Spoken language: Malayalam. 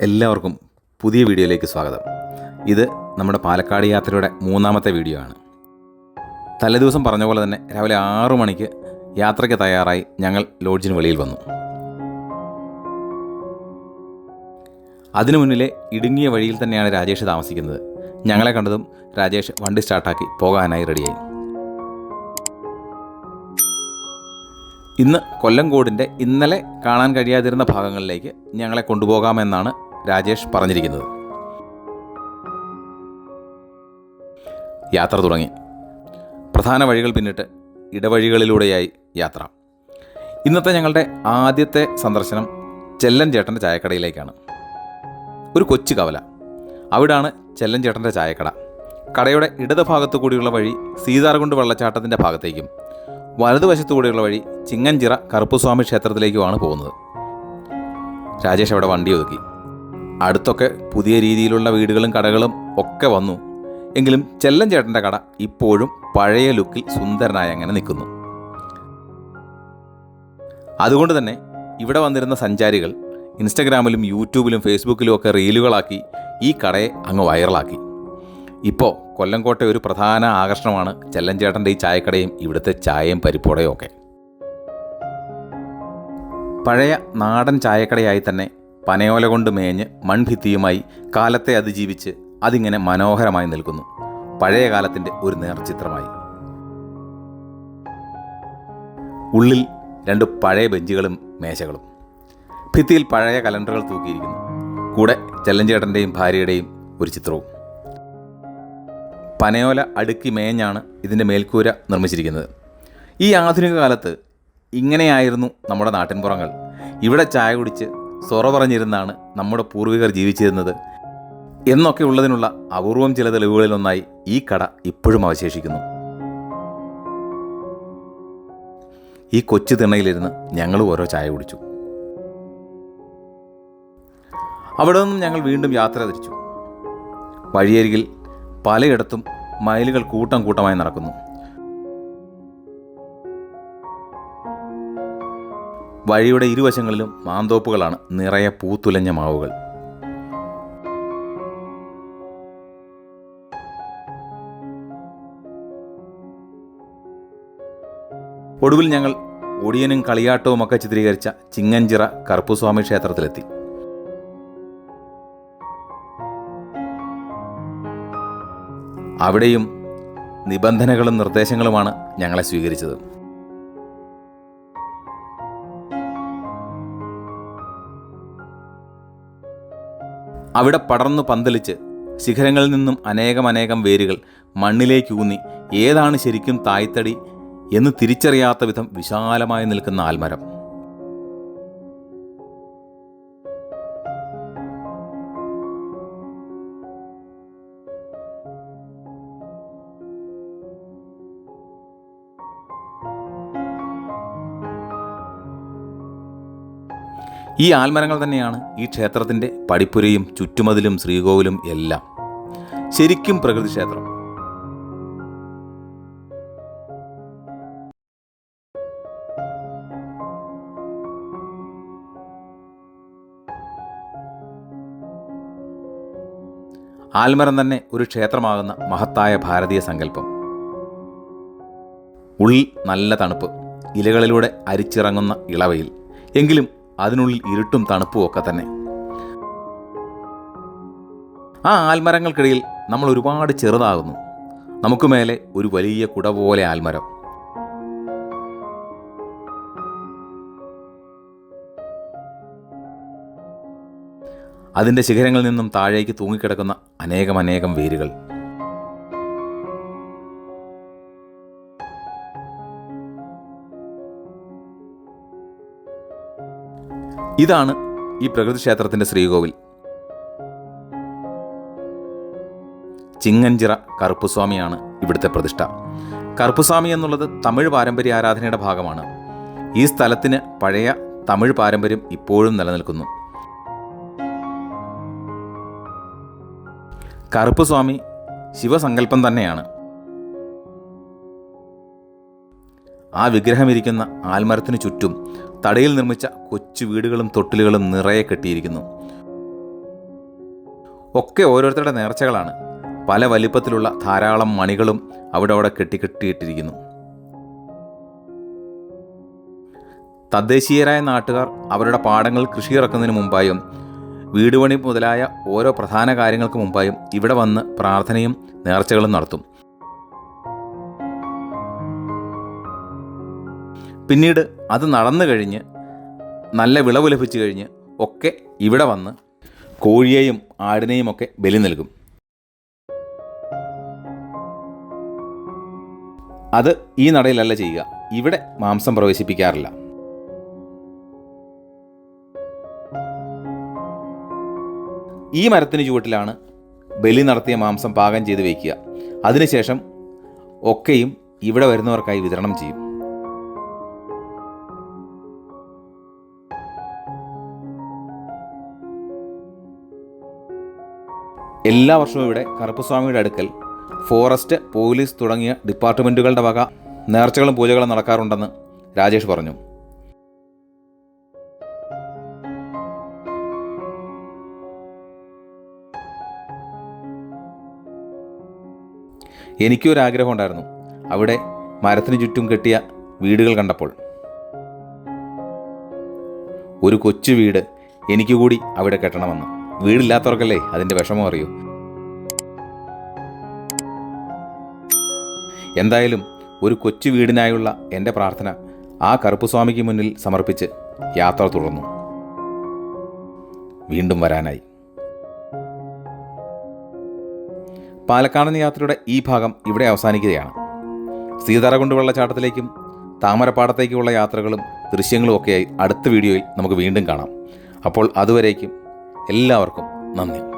എല്ലാവർക്കും പുതിയ വീഡിയോയിലേക്ക് സ്വാഗതം. ഇത് നമ്മുടെ പാലക്കാട് യാത്രയുടെ മൂന്നാമത്തെ വീഡിയോ ആണ്. തലേദിവസം പറഞ്ഞ പോലെ തന്നെ രാവിലെ ആറു മണിക്ക് യാത്രയ്ക്ക് തയ്യാറായി ഞങ്ങൾ ലോഡ്ജിന് വെളിയിൽ വന്നു. അതിനു മുന്നിലെ ഇടുങ്ങിയ വഴിയിൽ തന്നെയാണ് രാജേഷ് താമസിക്കുന്നത്. ഞങ്ങളെ കണ്ടതും രാജേഷ് വണ്ടി സ്റ്റാർട്ടാക്കി പോകാനായി റെഡിയായി ഇന്ന് കൊല്ലംകോടിന്റെ ഇന്നലെ കാണാൻ കഴിയാതിരുന്ന ഭാഗങ്ങളിലേക്ക് ഞങ്ങളെ കൊണ്ടുപോകാമെന്നാണ് രാജേഷ് പറഞ്ഞിരിക്കുന്നത്. യാത്ര തുടങ്ങി. പ്രധാന വഴികൾ പിന്നിട്ട് ഇടവഴികളിലൂടെയായി യാത്ര. ഇന്നത്തെ ഞങ്ങളുടെ ആദ്യത്തെ സന്ദർശനം ചെല്ലൻ ചേട്ടന്റെ ചായക്കടയിലേക്കാണ്. ഒരു കൊച്ചു കവല. അവിടാണ് ചെല്ലൻ ചേട്ടന്റെ ചായക്കട. കടയുടെ ഇടതുഭാഗത്തു കൂടിയുള്ള വഴി സീതാർകുണ്ട് വെള്ളച്ചാട്ടത്തിന്റെ ഭാഗത്തേക്കും വലതുവശത്തുകൂടിയുള്ള വഴി ചിങ്ങഞ്ചിറ കറുപ്പുസ്വാമി ക്ഷേത്രത്തിലേക്കുമാണ് പോകുന്നത്. രാജേഷ് അവിടെ വണ്ടി ഒതുക്കി. അടുത്തൊക്കെ പുതിയ രീതിയിലുള്ള വീടുകളും കടകളും ഒക്കെ വന്നു. എങ്കിലും ചെല്ലൻ ചേട്ടന്റെ കട ഇപ്പോഴും പഴയ ലുക്കിൽ സുന്ദരനായി അങ്ങനെ നിൽക്കുന്നു. അതുകൊണ്ട് തന്നെ ഇവിടെ വന്നിരുന്ന സഞ്ചാരികൾ ഇൻസ്റ്റഗ്രാമിലും യൂട്യൂബിലും ഫേസ്ബുക്കിലും ഒക്കെ റീലുകളാക്കി ഈ കടയെ അങ്ങ് വൈറലാക്കി. ഇപ്പോൾ കൊല്ലംകോട്ടെ ഒരു പ്രധാന ആകർഷണമാണ് ചെല്ലഞ്ചേട്ടന്റെ ഈ ചായക്കടയും ഇവിടുത്തെ ചായയും പരിപ്പോടയും ഒക്കെ. പഴയ നാടൻ ചായക്കടയായി തന്നെ പനയോല കൊണ്ട് മേഞ്ഞ് മൺഭിത്തിയുമായി കാലത്തെ അതിജീവിച്ച് അതിങ്ങനെ മനോഹരമായി നിൽക്കുന്നു. പഴയ കാലത്തിന്റെ ഒരു നേർചിത്രമായി. ഉള്ളിൽ രണ്ട് പഴയ ബെഞ്ചുകളും മേശകളും. ഭിത്തിയിൽ പഴയ കലണ്ടറുകൾ തൂക്കിയിരിക്കുന്നു. കൂടെ ചെല്ലഞ്ചേട്ടന്റെയും ഭാര്യയുടെയും ഒരു ചിത്രവും. പനയോല അടുക്കി മേഞ്ഞാണ് ഇതിന്റെ മേൽക്കൂര നിർമ്മിച്ചിരിക്കുന്നത്. ഈ ആധുനിക കാലത്ത് ഇങ്ങനെയായിരുന്നു നമ്മുടെ നാട്ടിൻപുറങ്ങൾ. ഇവിടെ ചായ കുടിച്ച് സൊറ പറഞ്ഞിരുന്നാണ് നമ്മുടെ പൂർവികർ ജീവിച്ചിരുന്നത്. എന്നൊക്കെ ഉള്ളതിനുള്ള അപൂർവം ചില തെളിവുകളിലൊന്നായി ഈ കട ഇപ്പോഴും അവശേഷിക്കുന്നു. ഈ കൊച്ചു തിണ്ണയിലിരുന്ന് ഞങ്ങൾ ഓരോ ചായ കുടിച്ചു. അവിടെ നിന്നും ഞങ്ങൾ വീണ്ടും യാത്ര തിരിച്ചു. വഴിയരികിൽ പലയിടത്തും മയിലുകൾ കൂട്ടം കൂട്ടമായി നടക്കുന്നു. വഴിയുടെ ഇരുവശങ്ങളിലും മാന്തോപ്പുകളാണ് നിറയെ പൂത്തുലഞ്ഞ മാവുകൾ. ഒടുവിൽ ഞങ്ങൾ ഒടിയനും കളിയാട്ടവും ഒക്കെ ചിത്രീകരിച്ച ചിങ്ങഞ്ചിറ കറുപ്പുസ്വാമി ക്ഷേത്രത്തിലെത്തി. അവിടെയും നിബന്ധനകളും നിർദ്ദേശങ്ങളുമാണ് ഞങ്ങളെ സ്വീകരിച്ചത്. അവിടെ പടർന്നു പന്തലിച്ച് ശിഖരങ്ങളിൽ നിന്നും അനേകം അനേകം വേരുകൾ മണ്ണിലേക്ക് ഊന്നി ഏതാണ് ശരിക്കും തായ്തടി എന്ന് തിരിച്ചറിയാത്ത വിധം വിശാലമായി നിൽക്കുന്ന ആൽമരം. ഈ ആൽമരങ്ങൾ തന്നെയാണ് ഈ ക്ഷേത്രത്തിന്റെ പടിപ്പുരയും ചുറ്റുമതിലും ശ്രീകോവിലും എല്ലാം. ശരിക്കും പ്രകൃതി ക്ഷേത്രം. ആൽമരം തന്നെ ഒരു ക്ഷേത്രമാകുന്ന മഹത്തായ ഭാരതീയ സങ്കല്പം. ഉള്ളിൽ നല്ല തണുപ്പ് ഇലകളിലൂടെ അരിച്ചിറങ്ങുന്ന ഇളവയിൽ. എങ്കിലും അതിനുള്ളിൽ ഇരുട്ടും തണുപ്പും ഒക്കെ തന്നെ. ആ ആൽമരങ്ങൾക്കിടയിൽ നമ്മൾ ഒരുപാട് ചെറുതാകുന്നു. നമുക്ക് മേലെ ഒരു വലിയ കുട പോലെ ആൽമരം. അതിന്റെ ശിഖരങ്ങളിൽ നിന്നും താഴേക്ക് തൂങ്ങിക്കിടക്കുന്ന അനേകം അനേകം വേരുകൾ. ഇതാണ് ഈ പ്രകൃതി ക്ഷേത്രത്തിന്റെ ശ്രീകോവിൽ. ചിങ്ങഞ്ചിറ കറുപ്പുസ്വാമിയാണ് ഇവിടുത്തെ പ്രതിഷ്ഠ. കറുപ്പുസ്വാമി എന്നുള്ളത് തമിഴ് പാരമ്പര്യ ആരാധനയുടെ ഭാഗമാണ്. ഈ സ്ഥലത്തിന് പഴയ തമിഴ് പാരമ്പര്യം ഇപ്പോഴും നിലനിൽക്കുന്നു. കറുപ്പുസ്വാമി ശിവസങ്കല്പം തന്നെയാണ്. ആ വിഗ്രഹമിരിക്കുന്ന ആൽമരത്തിനു ചുറ്റും തടയിൽ നിർമ്മിച്ച കൊച്ചു വീടുകളും തൊട്ടിലുകളും നിറയെ കെട്ടിയിരിക്കുന്നു. ഒക്കെ ഓരോരുത്തരുടെ നേർച്ചകളാണ്. പല വലിപ്പത്തിലുള്ള ധാരാളം മണികളും അവിടെ അവിടെ കെട്ടിക്കെട്ടിയിട്ടിരിക്കുന്നു തദ്ദേശീയരായ നാട്ടുകാർ അവരുടെ പാടങ്ങൾ കൃഷി ഇറക്കുന്നതിന് മുമ്പായും വീടുപണി മുതലായ ഓരോ പ്രധാന കാര്യങ്ങൾക്ക് മുമ്പായും ഇവിടെ വന്ന് പ്രാർത്ഥനയും നേർച്ചകളും നടത്തും. പിന്നീട് അത് നടന്നു കഴിഞ്ഞ് നല്ല വിളവ് ലഭിച്ചു കഴിഞ്ഞ് ഒക്കെ ഇവിടെ വന്ന് കോഴിയെയും ആടിനെയും ഒക്കെ ബലി നൽകും. അത് ഈ നടയിലല്ല ചെയ്യുക. ഇവിടെ മാംസം പ്രവേശിപ്പിക്കാറില്ല. ഈ മരത്തിന് ചുവട്ടിലാണ് ബലി നടത്തിയ മാംസം പാകം ചെയ്ത് വയ്ക്കുക അതിനുശേഷം ഒക്കെയും ഇവിടെ വരുന്നവർക്കായി വിതരണം ചെയ്യും. എല്ലാ വർഷവും ഇവിടെ കറുപ്പസ്വാമിയുടെ അടുക്കൽ ഫോറസ്റ്റ് പോലീസ് തുടങ്ങിയ ഡിപ്പാർട്ട്മെന്റുകളുടെ വക നേർച്ചകളും പൂജകളും നടക്കാറുണ്ടെന്ന് രാജേഷ് പറഞ്ഞു. എനിക്കും ഒരു ആഗ്രഹം ഉണ്ടായിരുന്നു അവിടെ മരത്തിന് ചുറ്റും കെട്ടിയ വീടുകൾ കണ്ടപ്പോൾ. ഒരു കൊച്ചു വീട് എനിക്ക് കൂടി അവിടെ കെട്ടണമെന്ന്. വീടില്ലാത്തവർക്കല്ലേ അതിന്റെ വിഷമം അറിയൂ. എന്തായാലും ഒരു കൊച്ചു വീടിനായുള്ള എന്റെ പ്രാർത്ഥന ആ കറുപ്പുസ്വാമിക്ക് മുന്നിൽ സമർപ്പിച്ച് യാത്ര തുടർന്നു. വീണ്ടും വരാനായി. പാലക്കാടൻ യാത്രയുടെ ഈ ഭാഗം ഇവിടെ അവസാനിക്കുകയാണ്. സീതാരകുണ്ട് വെള്ളച്ചാട്ടത്തിലേക്കും താമരപ്പാടത്തേക്കുമുള്ള യാത്രകളും ദൃശ്യങ്ങളും ഒക്കെയായി അടുത്ത വീഡിയോയിൽ നമുക്ക് വീണ്ടും കാണാം. അപ്പോൾ അതുവരേക്കും എല്ലാവർക്കും നന്ദി.